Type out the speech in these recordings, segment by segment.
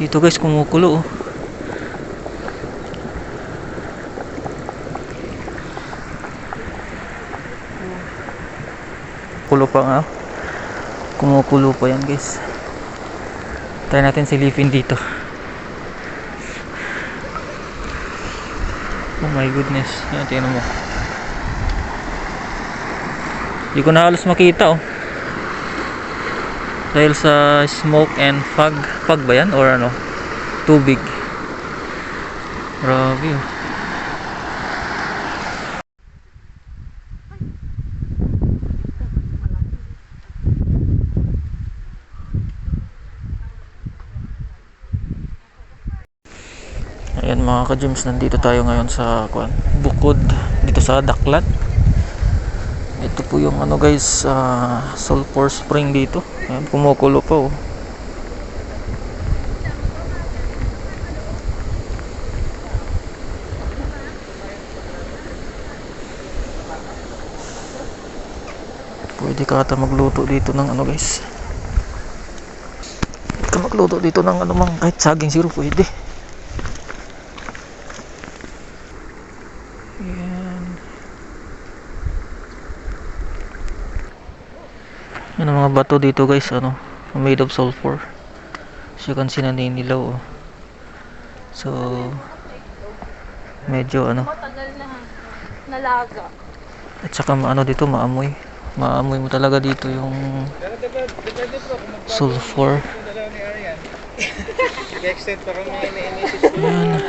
Dito guys, kumukulo oh. Kulo pa nga. oh. Kumukulo pa yan guys. Try natin silipin dito. Oh my goodness. Yan, tingnan mo. Hindi ko na halos makita oh. Dahil sa smoke and fog. Fog ba yan? Or ano? Tubig. Grabe oh. Ayan mga ka-gyms, nandito tayo ngayon sa kuan, bukod dito sa Daklat. Ito po yung ano guys, uh, sulfur spring dito. Ayan, kumukulo pa oh. Pwede ka ata magluto dito ng ano guys. Pwede ka magluto dito ng ano mang kahit saging siro pwede. Yan ang mga bato dito guys, ano, made of sulfur. As you can see naninilaw. Oh. So, medyo ano, na nalaga. at saka ano dito maamoy. Maamoy mo talaga dito yung sulfur. Nag-extend pa kami ko. Yan.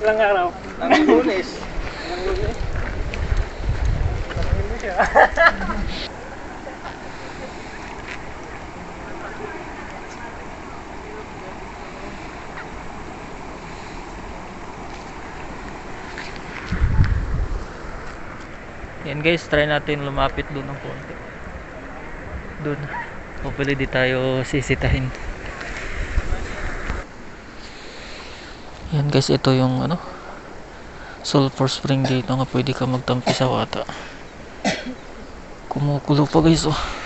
Ilang araw? Ang lunes. Ang lunes. Yan guys, try natin lumapit doon ng konti. Doon. Hopefully di tayo sisitahin. Yan guys, ito yung ano sulfur spring dito nga pwede ka magtampi sa wata. Kumukulo pa guys oh.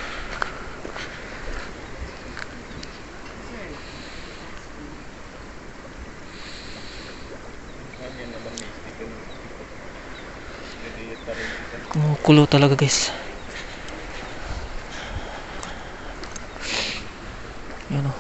Kumukulo talaga guys. Yan oh.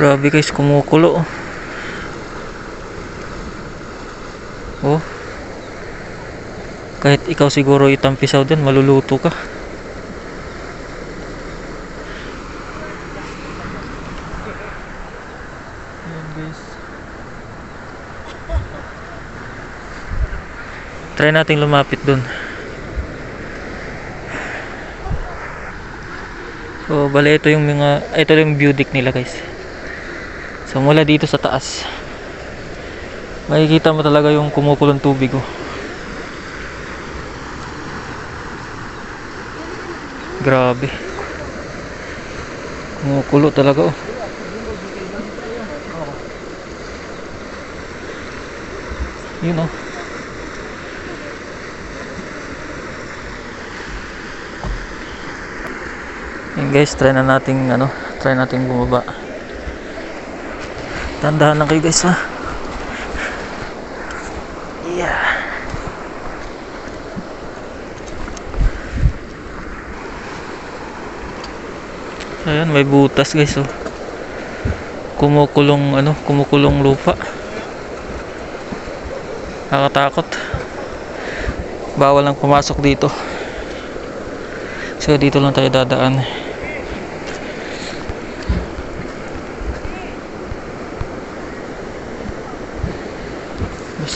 Grabe guys, kumukulo. oh. Kahit ikaw siguro itampisaw din, maluluto ka. Try nating lumapit dun. So, bali ito yung mga, ito yung view deck nila guys. So, mula dito sa taas. Makikita mo talaga yung kumukulong tubig oh. Grabe. Kumukulo talaga oh. Yun oh. Yun guys, try na nating ano, try nating bumaba. Tandahan lang kayo guys ha. Yeah. Ayan, may butas guys oh. Kumukulong ano, kumukulong lupa. Nakakatakot. Bawal lang pumasok dito. So dito lang tayo dadaan.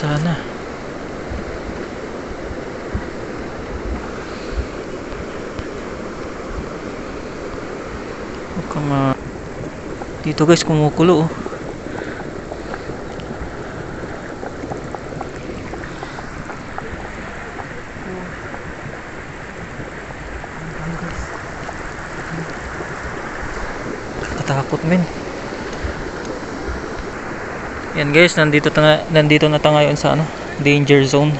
sana huwag kang ma dito guys kumukulo oh Takot men. Yan guys, nandito na nandito na tayo ngayon sa ano, danger zone.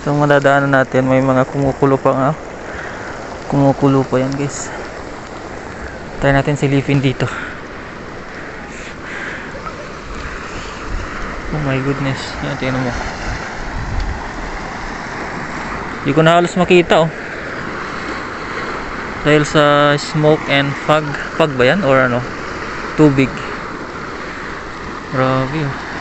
Itong madadaanan natin, may mga kumukulo pa nga. Kumukulo pa yan guys. Try natin silipin dito. Oh my goodness. Yan, tingnan mo. Hindi ko na halos makita oh. Dahil sa smoke and fog. Fog ba yan? Or ano? Tubig. Grabe oh.